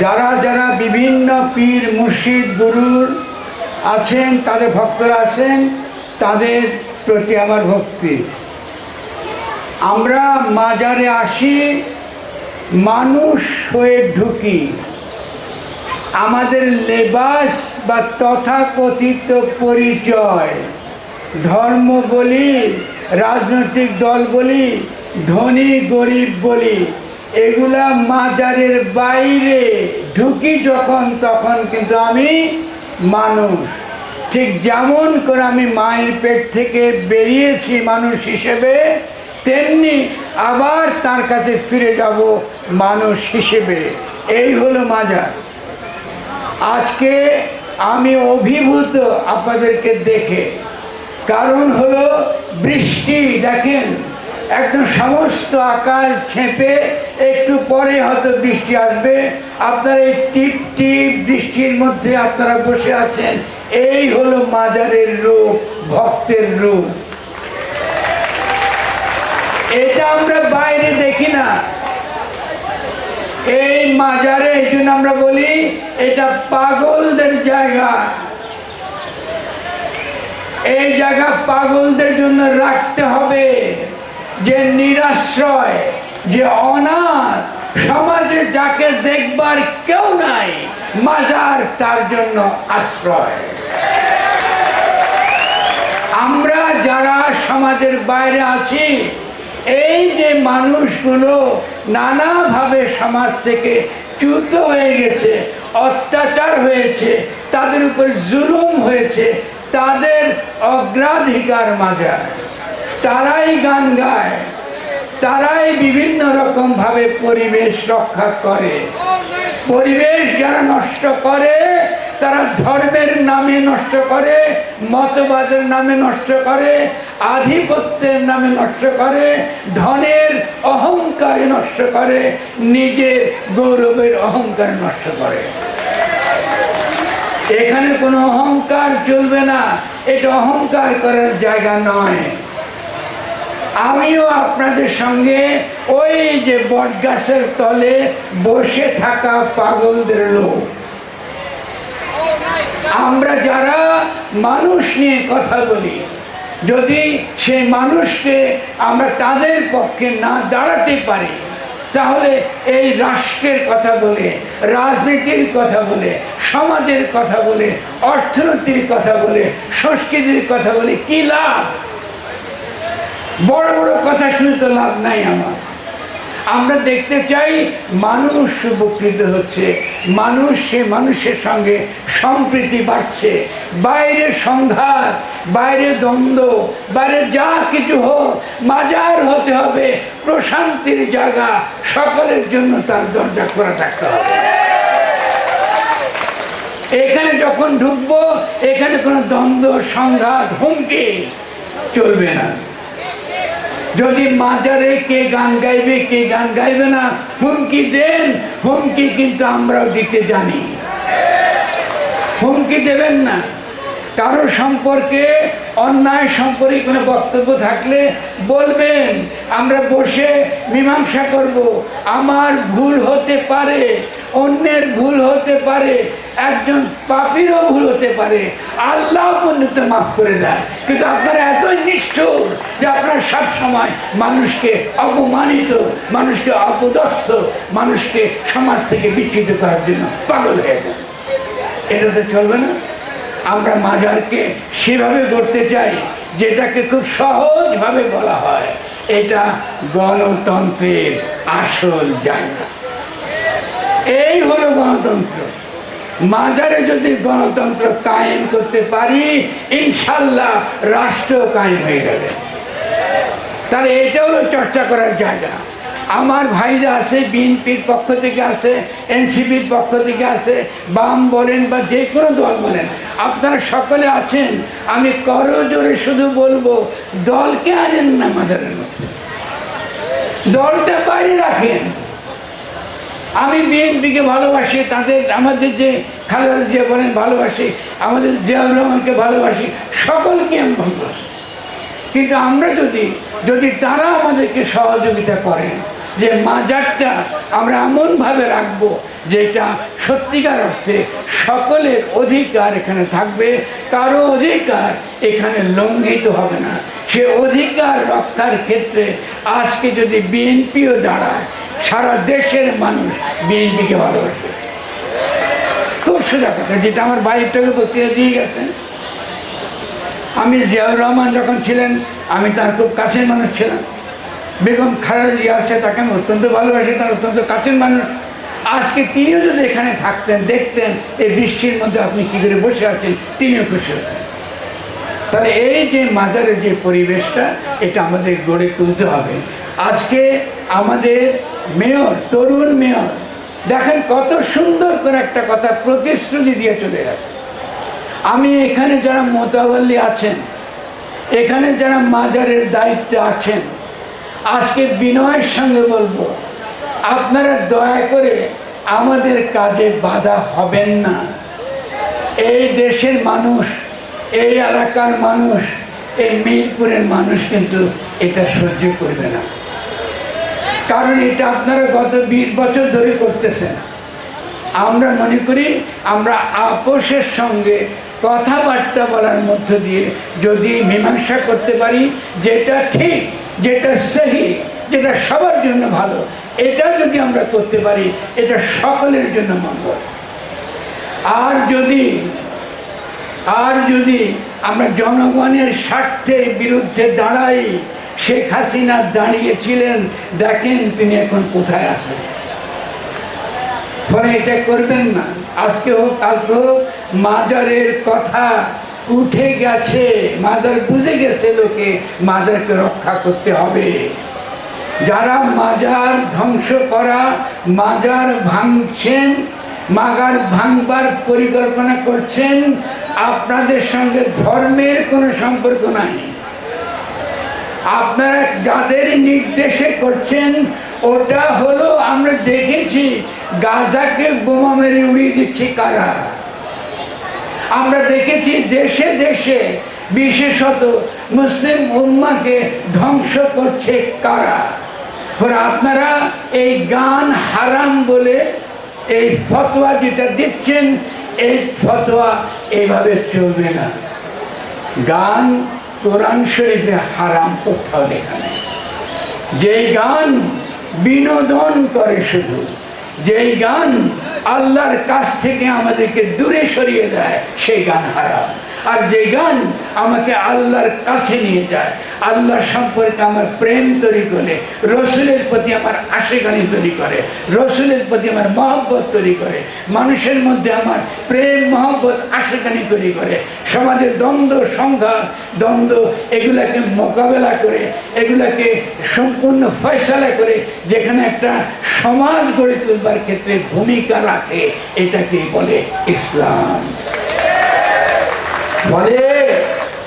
যারা যারা বিভিন্ন পীর, মুর্শিদ, গুরুর আছেন, তাদের ভক্তরা আছেন, তাদের প্রতি আমার ভক্তি। আমরা মাজারে আসি, মানুষ হয়ে ঢুকি। আমাদের লেবাস বা তথাকথিত পরিচয়, ধর্ম বলি, রাজনৈতিক দল বলি, ধনী, গরিব বলি এগুলা মাজারের বাইরে ঢুকি যখন, তখন কিন্তু আমি মানুষ। ঠিক যেমন করে আমি মায়ের পেট থেকে বেরিয়েছি মানুষ হিসেবে, তেমনি আবার তার কাছে ফিরে যাব মানুষ হিসেবে। এই হলো মাজার। আজকে আমি অভিভূত আপনাদেরকে দেখে। কারণ হলো বৃষ্টি, দেখেন, একদম সমস্ত আকাশ ছেপে একটু পরে হয়তো বৃষ্টি আসবে। আপনারা এই টিপ টিপ বৃষ্টির মধ্যে আপনারা বসে আছেন। এই হলো মাজারের রূপ, ভক্তের রূপ। এটা আমরা বাইরে দেখি না। এই মাজারে, এই জন্য আমরা বলি এটা পাগলদের জায়গা। এই জায়গা পাগলদের জন্য রাখতে হবে যে নিরাশ্রয়। যে অনাথ সমাজে যাকে দেখবার কেউ নাই, মাজার তার জন্য আশ্রয়। আমরা যারা সমাজের বাইরে আছি, এই যে মানুষগুলো নানাভাবে সমাজ থেকে চ্যুত হয়ে গেছে, অত্যাচার হয়েছে, তাদের উপর জুলুম হয়েছে, তাদের অগ্রাধিকার মাজায়, তারাই গান গায়। তারাই বিভিন্ন রকমভাবে পরিবেশ রক্ষা করে। পরিবেশ যারা নষ্ট করে, তারা ধর্মের নামে নষ্ট করে, মতবাদের নামে নষ্ট করে, আধিপত্যের নামে নষ্ট করে, ধনের অহংকারে নষ্ট করে, নিজের গৌরবের অহংকারে নষ্ট করে। এখানে কোনো অহংকার চলবে না। এটা অহংকার করার জায়গা নয়। আমিও আপনাদের সঙ্গে ওই যে বটগাছের তলে বসে থাকা পাগলদের লোক। আমরা যারা মানুষ নিয়ে কথা বলি, যদি সেই মানুষকে আমরা তাদের পক্ষে না দাঁড়াতে পারি, তাহলে এই রাষ্ট্রের কথা বলে, রাজনীতির কথা বলে, সমাজের কথা বলে, অর্থনীতির কথা বলে, সংস্কৃতির কথা বলে কি লাভ? বড় বড় কথা শুনে তো লাভ নাই আমার। আমরা দেখতে চাই মানুষ উপকৃত হচ্ছে, মানুষ সে মানুষের সঙ্গে সম্প্রীতি বাড়ছে। বাইরে সংঘাত, বাইরে দ্বন্দ্ব, বাইরে যা কিছু হোক, মাজার হতে হবে, প্রশান্তির জায়গা সকলের জন্য তার দরজা খোলা থাকতে হবে। এখানে যখন ঢুকবো, এখানে কোনো দ্বন্দ্ব, সংঘাত, হুমকি চলবে না। যদি মাজারে কে গান গাইবে, কে গান গাইবে না? হুমকি দেন, হুমকি কিন্তু আমরাও দিতে জানি। হুমকি দেবেন না। কারও সম্পর্কে অন্যায় সম্পর্কে কোনো বক্তব্য থাকলে বলবেন, আমরা বসে মীমাংসা করব। আমার ভুল হতে পারে অন্যের ভুল হতে পারে, একজন পাপিরও ভুল হতে পারে, আল্লাহ পর্যন্ত মাফ করে দেয়। কিন্তু আপনারা এতই নিষ্ঠুর যে আপনারা সব সময় মানুষকে অপমানিত, মানুষকে অপদস্থ, মানুষকে সমাজ থেকে বিচ্ছিত করার জন্য পাগল হয়ে যান। এটা তো চলবে না। আমরা মাজারকে সেভাবে করতে চাই, যেটাকে খুব সহজভাবে বলা হয়। এটা গণতন্ত্রের আসল জায়গা। এই হলো গণতন্ত্র। মাজারে যদি গণতন্ত্র কায়েম করতে পারি, ইনশাল্লাহ রাষ্ট্র কায়েম হয়ে যাবে। তাহলে এটা হলো চর্চা করার জায়গা। আমার ভাইরা আছে, বিএনপির পক্ষ থেকে আছে, এনসিপির পক্ষ থেকে আছে, বাম বলেন বা যে কোনো দল বলেন, আপনারা সকলে আছেন, আমি করজোরে শুধু বলব, দলকে আনেন না মাজারের মধ্যে। দলটা বাইরে রাখেন। আমি বিএনপিকে ভালোবাসি, তাদের আমাদের যে খালেদা জিয়া বলেন ভালোবাসি, আমাদের জিয়াউর রহমানকে ভালোবাসি, সকলকে আমি ভালোবাসি। কিন্তু আমরা যদি যদি তারা আমাদেরকে সহযোগিতা করেন, যে মাজারটা আমরা এমনভাবে রাখব, যেটা সত্যিকার অর্থে সকলের অধিকার এখানে থাকবে, কারও অধিকার এখানে লঙ্ঘিত হবে না। সে অধিকার রক্ষার ক্ষেত্রে আজকে যদি বিএনপিও দাঁড়ায় সারা দেশের মানুষ বিএনপিকে ভালোবাসে। খুব সোজা কথা, যেটা আমার বাইকটাকে বক্তৃতা দিয়ে গেছেন আমি জিয়াউর রহমান যখন ছিলেন, আমি তার খুব কাছের মানুষ ছিলাম। বেগম খালেদা জিয়া আছে, তাকে আমি অত্যন্ত ভালোবাসি, তার অত্যন্ত কাছের মানুষ। আজকে তিনিও যদি এখানে থাকতেন, দেখতেন, এই বৃষ্টির মধ্যে আপনি কী করে বসে আছেন, তিনিও খুশি হতেন। তাহলে এই যে মাজারের যে পরিবেশটা, এটা আমাদের গড়ে তুলতে হবে। আজকে আমাদের মেয়র, তরুণ মেয়র, দেখেন কত সুন্দর করে একটা কথা প্রতিশ্রুতি দিয়ে চলে গেছে। আমি এখানে যারা মোতাবল্লি আছেন, এখানে যারা মাজারের দায়িত্বে আছেন, আজকে বিনয়ের সঙ্গে বলব, আপনারা দয়া করে আমাদের কাজে বাধা হবেন না। এই দেশের মানুষ, এই এলাকার মানুষ, এই মিরপুরের মানুষ কিন্তু এটা সহ্য করবে না। কারণ এটা আপনারা গত বিশ বছর ধরে করতেছেন। আমরা মনে করি আমরা আপোষের সঙ্গে কথাবার্তা বলার মধ্য দিয়ে যদি মীমাংসা করতে পারি, যেটা ঠিক, যেটা সহি, যেটা সবার জন্য ভালো, এটা যদি আমরা করতে পারি, এটা সকলের জন্য মঙ্গল। আর যদি আর যদি আমরা জনগণের স্বার্থের বিরুদ্ধে দাঁড়াই শেখ হাসিনা দাঁড়িয়েছিলেন, দেখেন তিনি এখন কোথায় আছেন। ফলে এটা করবেন না। আজকে হোক কালকে হোক, মাজারের কথা উঠে গেছে। মাজার বুঝে গেছে লোকে, মাজারকে রক্ষা করতে হবে। যারা মাজার ধ্বংস করা, মাজার ভাঙছেন মাগার ভাঙবার পরিকল্পনা করছেন, আপনাদের সঙ্গে ধর্মের কোনো সম্পর্ক নাই। আপনারা যাদের নির্দেশে করছেন, ওটা হলো আমরা দেখেছি, গাজাকে বোমা মেরে উড়িয়ে দিচ্ছে কারা? আমরা দেখেছি দেশে দেশে, বিশেষত মুসলিম উম্মাকে ধ্বংস করছে কারা? আপনারা এই গান হারাম বলে এই ফতোয়া যেটা দিচ্ছেন, এই ফতোয়া এইভাবে চলবে না। গান কোরআন শরীফে হারাম কোথাও লেখা নেই। যেই গান বিনোদন করে শুধু, যেই গান আল্লাহর কাছ থেকে আমাদেরকে দূরে সরিয়ে দেয়, সেই গান হারাম। আর যে গান আমাকে আল্লাহর কাছে নিয়ে যায়, আল্লাহ সম্পর্কে আমার প্রেম তৈরি করে, রসুলের প্রতি আমার আশেগানি তৈরি করে, রসুলের প্রতি আমার মহব্বত তৈরি করে, মানুষের মধ্যে আমার প্রেম, মহব্বত, আশেগানি তৈরি করে, সমাজের দ্বন্দ্ব, সংঘাত, দ্বন্দ্ব এগুলাকে মোকাবেলা করে, এগুলাকে সম্পূর্ণ ফয়সালা করে, যেখানে একটা সমাজ গড়ে তুলবার ক্ষেত্রে ভূমিকা রাখে এটাকে বলে ইসলাম। বলে,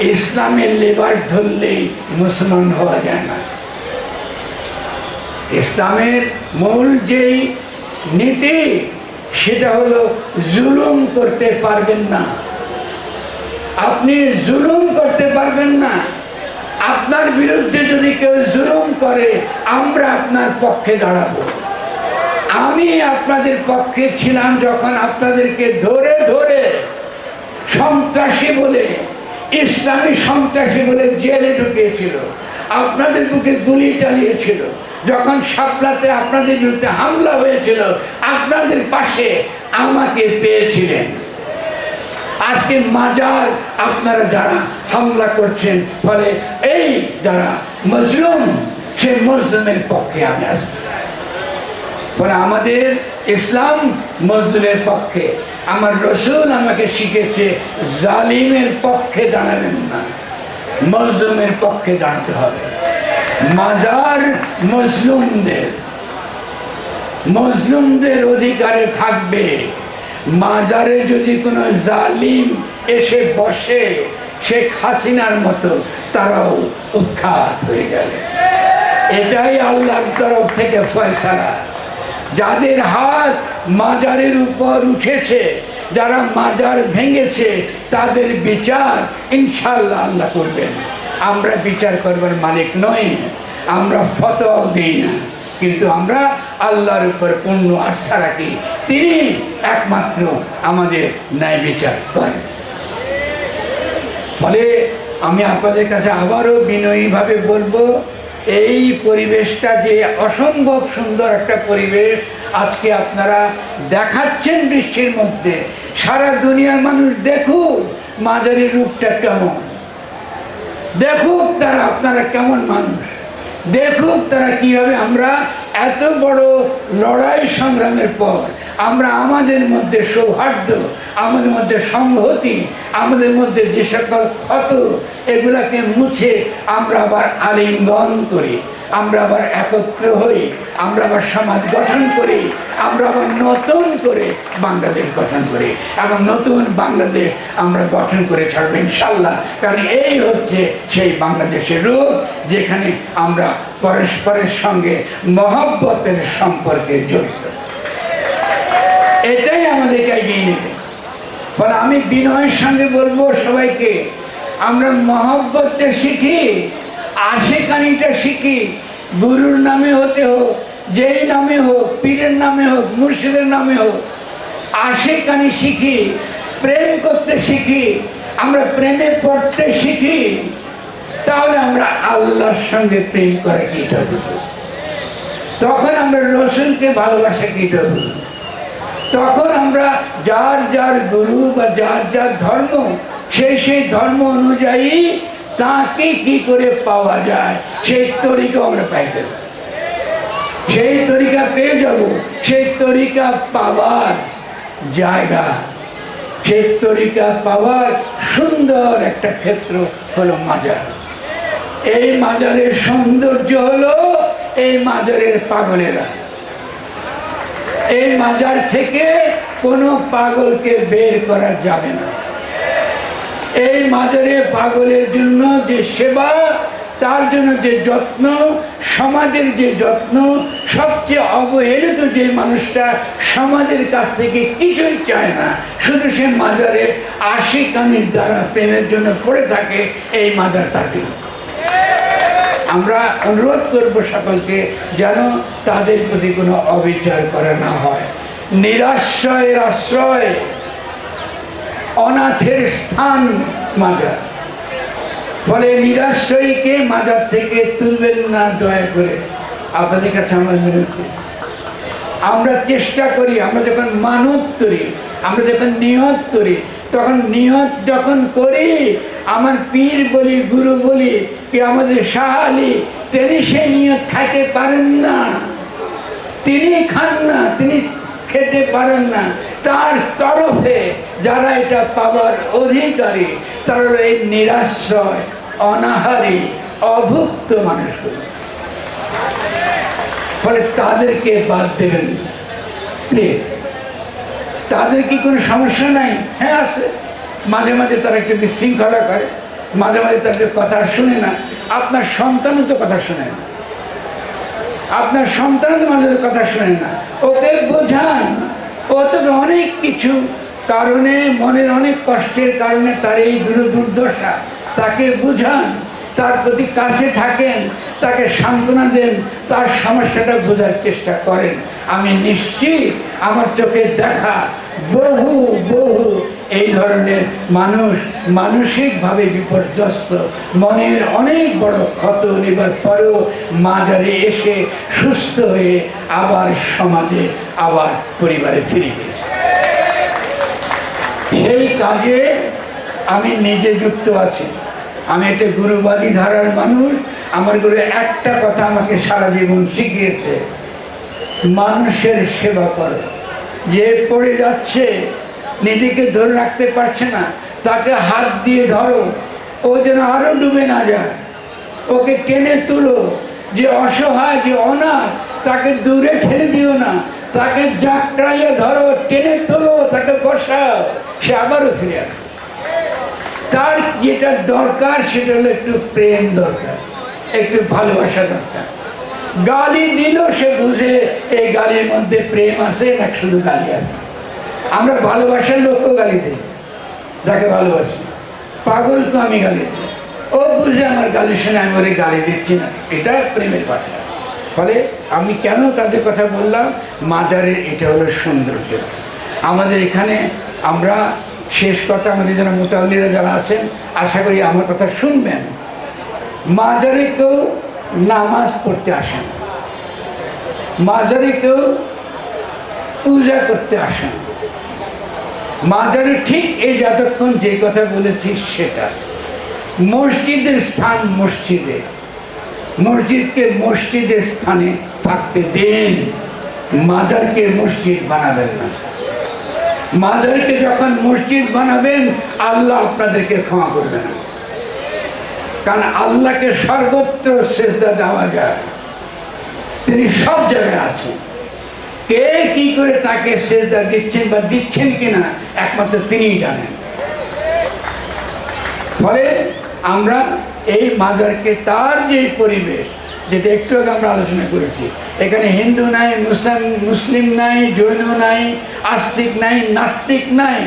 ইসলামের লেবার ধরলেই মুসলমান হওয়া যায় না। ইসলামের মূল যেই নীতি, সেটা হলো জুলুম করতে পারবেন না। আপনি জুলুম করতে পারবেন না। আপনার বিরুদ্ধে যদি কেউ জুলুম করে, আমরা আপনার পক্ষে দাঁড়াবো। আমি আপনাদের পক্ষে ছিলাম যখন আপনাদেরকে ধরে ধরে সন্ত্রাসী বলে, ইসলামী সন্ত্রাসী বলে জেলে ঢুকিয়েছিল, আপনাদের বুকে গুলি চালিয়েছিল, যখন সাপলাতে আপনাদের বিরুদ্ধে হামলা হয়েছিল, আপনাদের পাশে আমাকে পেয়েছিলেন। আজকে মাজার আপনারা যারা হামলা করছেন, ফলে এই যারা মজলুম, সে মজলুমের পক্ষে আমি আসব ফলে আমাদের ইসলাম মজদুরের পক্ষে। আমার রসুল আমাকে শিখেছে, জালিমের পক্ষে দাঁড়াবেন না। মজলুমের পক্ষে দাঁড়াতে হবে। মাজার মজলুমদের মজলুমদের অধিকারে থাকবে। মাজারে যদি কোনো জালিম এসে বসে, শেখ হাসিনার মতো, তারাও উৎখাত হয়ে গেলে। এটাই আল্লাহর তরফ থেকে ফয়সালা। যাদের হাত মাজারের উপর উঠেছে, যারা মাজার ভেঙেছে, তাদের বিচার ইনশাল্লাহ আল্লাহ করবেন। আমরা বিচার করবার মালিক নই, আমরা ফতোয়াও দিই না। কিন্তু আমরা আল্লাহর উপর পূর্ণ আস্থা রাখি, তিনি একমাত্র আমাদের ন্যায় বিচার করেন। ফলে আমি আপনাদের কাছে আবারও বিনয়ীভাবে বলব এই পরিবেশটা যে অসম্ভব সুন্দর একটা পরিবেশ আজকে আপনারা দেখাচ্ছেন বৃষ্টির মধ্যে। সারা দুনিয়ার মানুষ দেখুক মাঝারি রূপটা কেমন। দেখুক তারা আপনারা কেমন মানুষ। দেখুক তারা কীভাবে আমরা এত বড় লড়াই সংগ্রামের পর আমরা আমাদের মধ্যে সৌহার্দ্য, আমাদের মধ্যে সংহতি, আমাদের মধ্যে যে সকল ক্ষত, এগুলাকে মুছে আমরা আবার আলিঙ্গন করি, আমরা আবার একত্র হই, আমরা আবার সমাজ গঠন করি, আমরা আবার নতুন করে বাংলাদেশ গঠন করি এবং নতুন বাংলাদেশ আমরা গঠন করে ছাড়বো ইনশাল্লাহ। কারণ এই হচ্ছে সেই বাংলাদেশের রূপ যেখানে আমরা পরস্পরের সঙ্গে মহব্বতের সম্পর্কে জড়িত। এটাই আমাদেরকে এগিয়ে নেবে ফলে আমি বিনয়ের সঙ্গে বলব সবাইকে, আমরা মহব্বতটা শিখি, আশেকানিটা শিখি, গুরুর নামে হতে হোক, যেই নামে হোক, পীরের নামে হোক, মুর্শিদের নামে হোক, আশেকানি শিখি, প্রেম করতে শিখি, আমরা প্রেমে পড়তে শিখি, তাহলে আমরা আল্লাহর সঙ্গে প্রেম করে কিটা তখন আমরা রসুনকে ভালোবাসা কিটা বুঝব? তখন আমরা যার যার গুরু বা যার যার ধর্ম সেই সেই ধর্ম অনুযায়ী তাকে কি করে পাওয়া যায়, সেই তরিকা আমরা পাইতে পারি। সেই তরিকা পেয়ে যাব, সেই তরিকা পাওয়ার জায়গা, সেই তরিকা পাওয়ার সুন্দর একটা ক্ষেত্র হলো মাজার এই মাজারের সৌন্দর্য হলো এই মাজারের পাগলেরা এই মাজার থেকে কোনো পাগলকে বের করা যাবে না। এই মাজারে পাগলের জন্য যে সেবা, তার জন্য যে যত্ন, সমাজের যে যত্ন, সবচেয়ে অবহেলিত যে মানুষটা সমাজের কাছ থেকে কিছুই চায় না। শুধু সে মাজারে আশি আশিকানির দ্বারা প্রেমের জন্য পড়ে থাকে, এই মাজার তাকে আমরা অনুরোধ করব সকলকে যেন তাদের প্রতি কোনো অবিচার করা না হয়। নিরাশ্রয়ের আশ্রয়, অনাথের স্থান মাজার। ফলে নিরাশ্রয়ীকে মাজার থেকে তুলবেন না দয়া করে। আপনাদের কাছে আমার বিনতি। আমরা চেষ্টা করি, আমরা যখন মানত করি, আমরা যখন নিয়ত করি তখন নিয়ত যখন করি, আমার পীর বলি, গুরু বলি কি আমাদের শাহ আলী, তিনি সে নিয়ত খাইতে পারেন না। তিনি খান না, তিনি খেতে পারেন না। তার তরফে যারা এটা পাবার অধিকারী, তারা এই নিরাশ্রয়, অনাহারী, অভুক্ত মানুষগুলো। ফলে তাদেরকে বাদ দেবেন তাদের কি কোনো সমস্যা নাই? হ্যাঁ আছে। মাঝে মাঝে তারা একটু বিশৃঙ্খলা করে। মাঝে মাঝে একটু কথা শুনে না। আপনার সন্তানও তো কথা শুনে না। আপনার সন্তান মাঝে কথা শুনে না। ওকে বোঝান। ও তো অনেক কিছু। কারণে মনের অনেক কষ্টের কারণে তার এই দূর দুর্দশা। তাকে বুঝান। তার প্রতি কাছে থাকেন। তাকে সান্ত্বনা দেন। তার সমস্যাটা বোঝার চেষ্টা করেন। আমি নিশ্চিত আমার চোখে দেখা বহু বহু। এই ধরনের মানুষ মানসিকভাবে বিপর্যস্ত। মনের অনেক বড় ক্ষত নেবার পরেও মাজারে এসে সুস্থ হয়ে আবার সমাজে, আবার পরিবারে ফিরে গেছে। সেই কাজে আমি নিজে যুক্ত আছি। আমি একটা গুরুবাদী ধারার মানুষ। আমার গুরু একটা কথা আমাকে সারা জীবন শিখিয়েছে। মানুষের সেবা করো। যে পড়ে যাচ্ছে, নিজেকে ধরে রাখতে পারছে না, তাকে হাত দিয়ে ধরো, ও যেন আরও ডুবে না যায়। ওকে টেনে তুলো, যে অসহায়, যে অনাথ, তাকে দূরে ঠেলে দিও না। তাকে জাকড়াইয়ে ধরো, টেনে তোলো, তাকে বসাও, সে আবারও ফিরে আসে। তার যেটা দরকার, সেটা হলো একটু প্রেম দরকার, একটু ভালোবাসা দরকার। গালি দিল, সে বুঝে এই গালির মধ্যে প্রেম আছে না শুধু গালি আছে। আমরা ভালোবাসার লোককে গালি দিই। যাকে ভালোবাসি। পাগল তো আমি গালি দিই। ও বুঝে আমার গালি শুনে আমি ওরে গালি দিচ্ছি না। এটা প্রেমের ভাষা ফলে আমি কেন তাদের কথা বললাম? মাজারের এটা হলো সৌন্দর্য। আমাদের এখানে আমরা শেষ কথা আমাদের যারা মোতাল্লিরা যারা আছেন, আশা করি আমার কথা শুনবেন। মাজারে কেউ নামাজ পড়তে আসেন মাজারে কেউ পূজা করতে আসেন মাজারে ঠিক এই যতক্ষণ যে কথা বলেছি সেটা। মসজিদের স্থান মসজিদে। মসজিদকে মসজিদের স্থানে থাকতে দেন। মাজারকে মসজিদ বানাবেন না। মাজারকে যখন মসজিদ বানাবেন, আল্লাহ আপনাদেরকে ক্ষমা করবে না কারণ আল্লাহকে সর্বত্র শ্রেষ্ঠা দেওয়া যায়। তিনি সব জায়গায় আছেন। কে কি করে তাকে শ্রেষ্ঠা দিচ্ছেন বা দিচ্ছেন কিনা, একমাত্র তিনিই জানেন। ফলে আমরা এই মাজারকে, তার যে পরিবেশ, যেটা একটু আগে আমরা আলোচনা করেছি, এখানে হিন্দু নাই, মুসলিম মুসলিম নাই, জৈন নাই, আস্তিক নাই, নাস্তিক নাই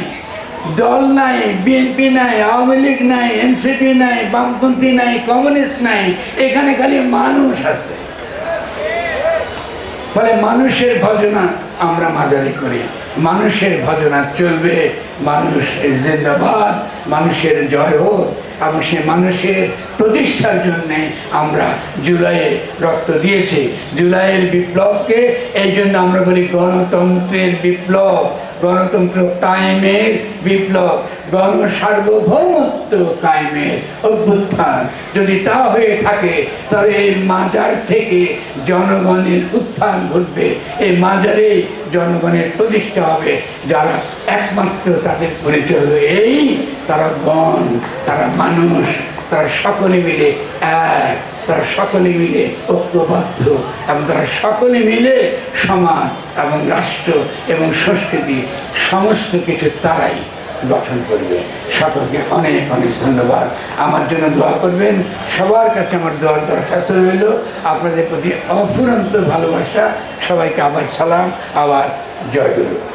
দল নাই, বিএনপি নাই, আওয়ামী লীগ নাই, এনসিপি নাই, বামপন্থী নাই, কমিউনিস্ট নাই, এখানে খালি মানুষ আছে। ফলে মানুষের ভজনা আমরা মাজারে করি। মানুষের ভজনা চলবে, মানুষের জিন্দাবাদ, মানুষের জয় হোক, এবং সে মানুষের প্রতিষ্ঠার জন্যে আমরা জুলাইয়ে রক্ত দিয়েছি। জুলাইয়ের বিপ্লবকে, এই জন্য আমরা বলি গণতন্ত্রের বিপ্লব। গণতন্ত্র কায়েমের বিপ্লব গণ সার্বভৌমত্ব কায়েমের অভ্যুত্থান। যদি তা হয়ে থাকে, তাহলে এই মাজার থেকে জনগণের উত্থান ঘটবে। এই মাজারে জনগণের প্রতিষ্ঠা হবে। যারা একমাত্র তাদের পরিচয় হলো এই, তারা গণ, তারা মানুষ, তারা সকলে মিলে এক। তারা সকলে মিলে ঐক্যবদ্ধ এবং তারা সকলে মিলে সমাজ এবং রাষ্ট্র এবং সংস্কৃতি সমস্ত কিছু তারাই গঠন করবে। সকলকে অনেক অনেক ধন্যবাদ। আমার জন্য দোয়া করবেন। সবার কাছে আমার দোয়ার দরখাস্ত রইল। আপনাদের প্রতি অফুরন্ত ভালোবাসা। সবাইকে আবার সালাম, আবার জয় গুরু।